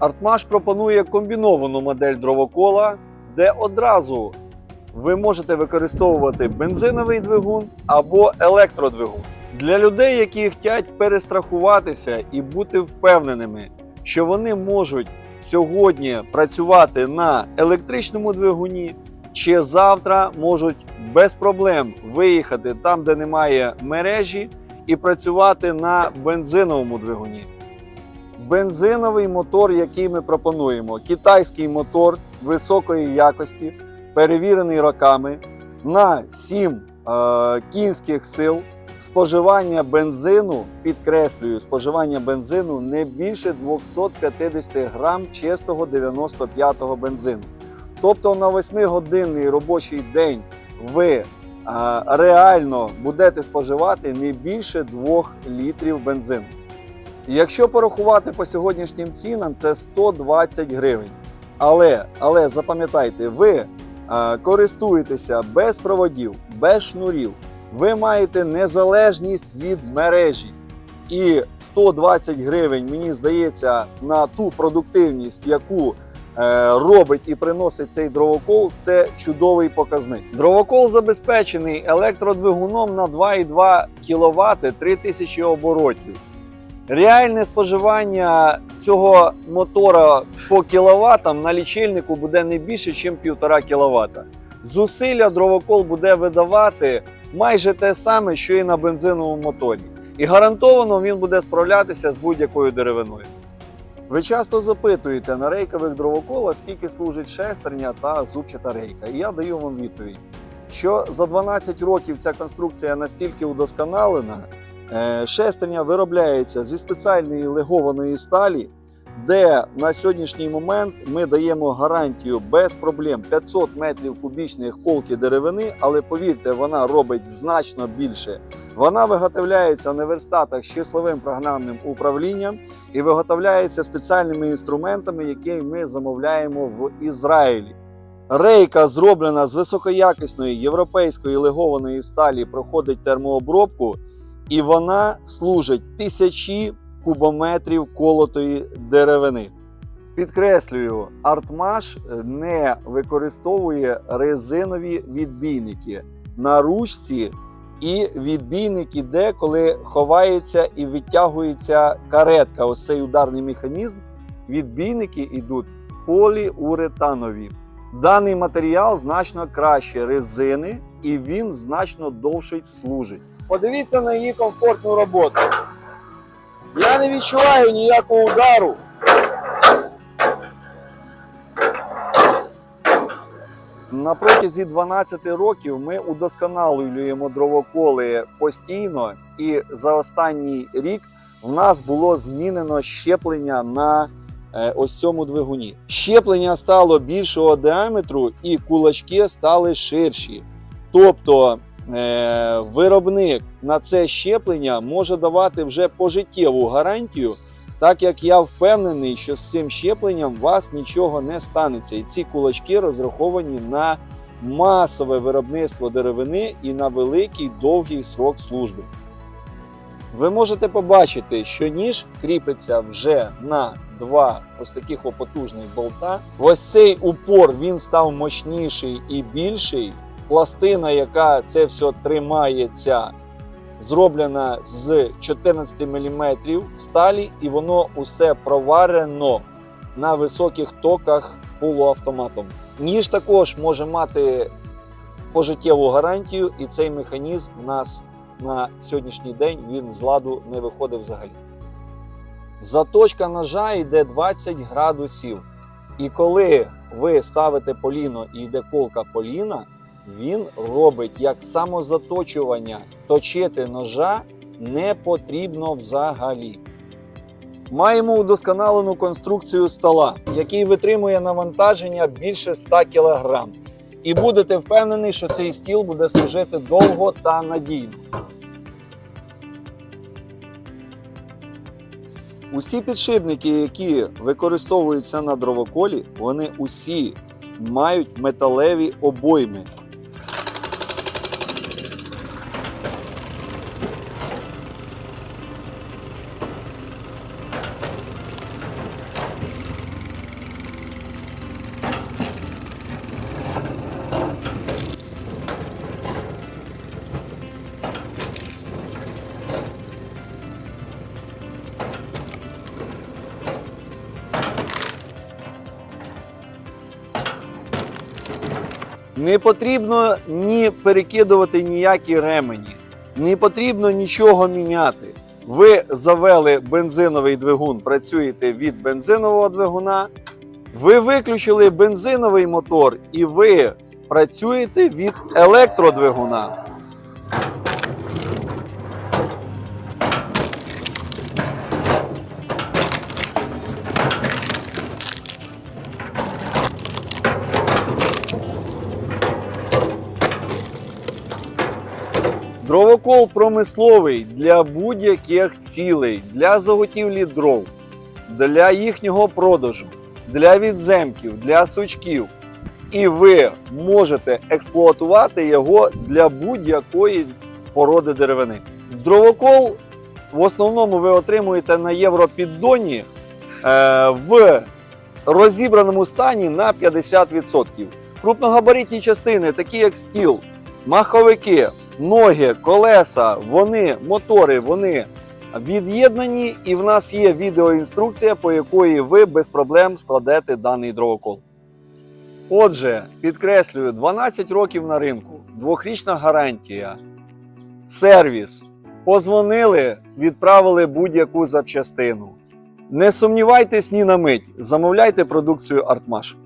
Артмаш пропонує комбіновану модель дровокола, де одразу ви можете використовувати бензиновий двигун або електродвигун. Для людей, які хочуть перестрахуватися і бути впевненими, що вони можуть сьогодні працювати на електричному двигуні, чи завтра можуть без проблем виїхати там, де немає мережі, і працювати на бензиновому двигуні. Бензиновий мотор, який ми пропонуємо, китайський мотор високої якості, перевірений роками на 7 е, кінських сил. Споживання бензину, підкреслюю, споживання бензину не більше 250 грам чистого 95-го бензину. Тобто на 8-годинний робочий день ви е, реально будете споживати не більше 2 літрів бензину. Якщо порахувати по сьогоднішнім цінам, це 120 гривень. Але, але запам'ятайте, ви е, користуєтеся без проводів, без шнурів. Ви маєте незалежність від мережі. І 120 гривень, мені здається, на ту продуктивність, яку е, робить і приносить цей дровокол, це чудовий показник. Дровокол забезпечений електродвигуном на 2,2 кВт 3000 оборотів. Реальне споживання цього мотора по кіловатам на лічильнику буде не більше, ніж 1,5 кВт. Зусилля дровокол буде видавати майже те саме, що і на бензиновому моторі. І гарантовано він буде справлятися з будь-якою деревиною. Ви часто запитуєте на рейкових дровоколах, скільки служить шестерня та зубчата рейка. І я даю вам відповідь, що за 12 років ця конструкція настільки удосконалена, Шестерня виробляється зі спеціальної легованої сталі, де на сьогоднішній момент ми даємо гарантію без проблем 500 метрів кубічних колки деревини, але повірте, вона робить значно більше. Вона виготовляється на верстатах з числовим програмним управлінням і виготовляється спеціальними інструментами, які ми замовляємо в Ізраїлі. Рейка зроблена з високоякісної європейської легованої сталі, проходить термообробку і вона служить тисячі кубометрів колотої деревини. Підкреслюю, Артмаш не використовує резинові відбійники на ручці і відбійник іде, коли ховається і відтягується каретка. Ось цей ударний механізм. Відбійники йдуть поліуретанові. Даний матеріал значно краще резини і він значно довше служить. Подивіться на її комфортну роботу. Я не відчуваю ніякого удару. На протязі 12 років ми удосконалюємо дровоколи постійно, і за останній рік в нас було змінено щеплення на е, ось цьому двигуні. Щеплення стало більшого діаметру, і кулачки стали ширші. Тобто виробник на це щеплення може давати вже пожиттєву гарантію, так як я впевнений, що з цим щепленням вас нічого не станеться. І ці кулачки розраховані на масове виробництво деревини і на великий довгий срок служби. Ви можете побачити, що ніж кріпиться вже на два ось таких потужних болта. Ось цей упор він став мощніший і більший пластина, яка це все тримається, зроблена з 14 мм сталі, і воно усе проварено на високих токах полуавтоматом. Ніж також може мати пожиттєву гарантію, і цей механізм в нас на сьогоднішній день він з ладу не виходить взагалі. Заточка ножа йде 20 градусів. І коли ви ставите поліно і йде колка поліна, він робить як самозаточування. Точити ножа не потрібно взагалі. Маємо удосконалену конструкцію стола, який витримує навантаження більше 100 кг. І будете впевнені, що цей стіл буде служити довго та надійно. Усі підшипники, які використовуються на дровоколі, вони усі мають металеві обойми. Не потрібно ні перекидувати ніякі ремені, не потрібно нічого міняти. Ви завели бензиновий двигун, працюєте від бензинового двигуна. Ви виключили бензиновий мотор і ви працюєте від електродвигуна. Дровокол промисловий для будь-яких цілей, для заготівлі дров, для їхнього продажу, для відземків, для сучків. І ви можете експлуатувати його для будь-якої породи деревини. Дровокол в основному ви отримуєте на європіддоні е, в розібраному стані на 50%. Крупногабаритні частини, такі як стіл, маховики, ноги, колеса, вони, мотори, вони від'єднані, і в нас є відеоінструкція, по якої ви без проблем складете даний дровокол. Отже, підкреслюю, 12 років на ринку, двохрічна гарантія, сервіс. Позвонили, відправили будь-яку запчастину. Не сумнівайтесь ні на мить, замовляйте продукцію Артмаш.